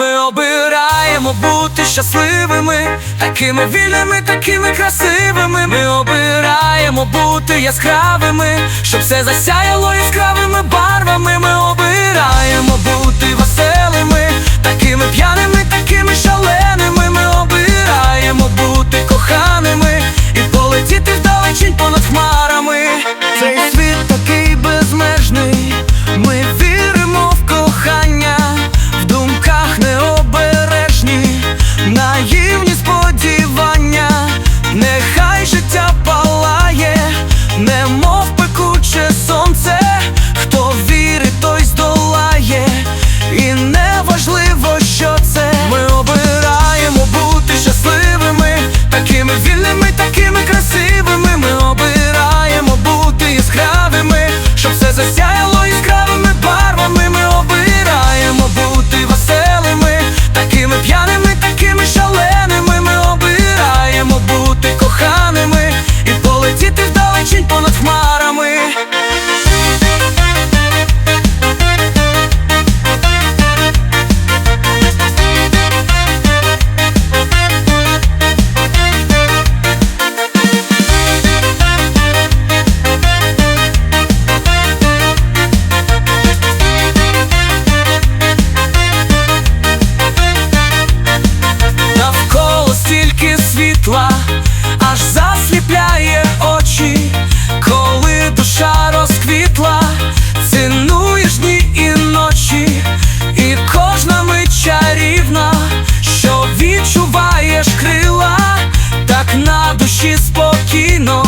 Ми обираємо бути щасливими, такими вільними, такими красивими. Ми обираємо бути яскравими, щоб все засяяло яскравими барвами. Світла, аж засліпляє очі, коли душа розквітла, цінуєш дні і ночі, і кожна мить чарівна, що відчуваєш крила, так на душі спокійно,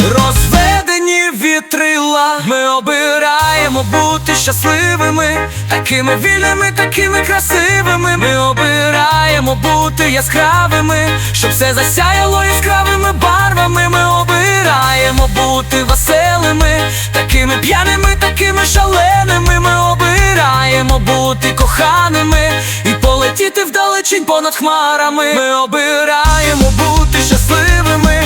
розведені вітрила. Ми обираємо бути щасливими, такими вільними, такими красивими. Ми обираємо бути яскравими, щоб засяяло яскравими барвами. Ми обираємо бути веселими, такими п'яними, такими шаленими. Ми обираємо бути коханими і полетіти вдалечінь понад хмарами. Ми обираємо бути щасливими.